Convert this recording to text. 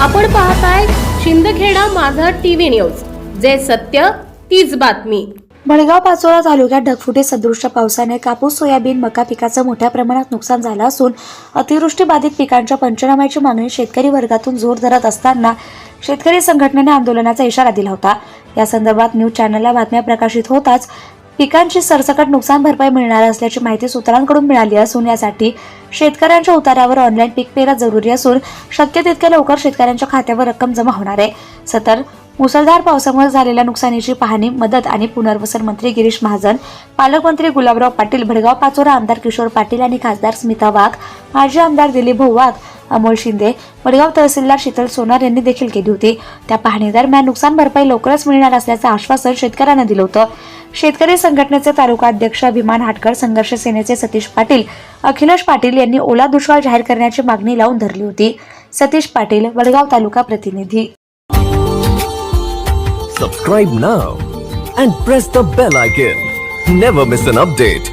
आपण पाहताय शिंदखेडा माझा टीव्ही न्यूज. जे सत्य तीच बातमी. बळगाव पाचोळा तालुक्यात ढगफुटे सदृश्य पावसाने कापूस सोयाबीन मका पिकाचं मोठ्या प्रमाणात नुकसान झालं असून अतिवृष्टी बाधित पिकांच्या पंचनाम्याची मागणी शेतकरी वर्गातून जोर धरत असताना शेतकरी संघटनेने आंदोलनाचा इशारा दिला होता. या संदर्भात न्यूज चॅनलला बातम्या प्रकाशित होताच पिकांची सरसकट नुकसान भरपाई मिळणार असल्याची माहिती सूत्रांकडून मिळाली असून यासाठी शेतकऱ्यांच्या उतारावर ऑनलाईन पीक पेरा जरुरी असून शक्य तितक्या लवकर शेतकऱ्यांच्या खात्यावर रक्कम जमा होणार आहे. सतर मुसळधार पावसामुळे झालेल्या नुकसानीची पाहणी मदत आणि पुनर्वसन मंत्री गिरीश महाजन पालकमंत्री गुलाबराव पाटील भडगाव पाचोरा आमदार किशोर पाटील आणि खासदार स्मिता वाघ माजी आमदार दिलीप भाऊ वाघ अमोल शिंदे वडगाव तहसीलदार शीतल सोनार यांनी देखील केली होती. त्या पाहणीदरम्यान नुकसान भरपाई लवकरच मिळणार असल्याचं आश्वासन शेतकऱ्यांना दिलं होतं. शेतकरी संघटनेचे तालुका अध्यक्ष अभिमान हाटकर संघर्ष सेनेचे सतीश पाटील अखिलेश पाटील यांनी ओला दुष्काळ जाहीर करण्याची मागणी लावून धरली होती. सतीश पाटील वडगाव तालुका प्रतिनिधी. Subscribe now and press the bell icon never miss an update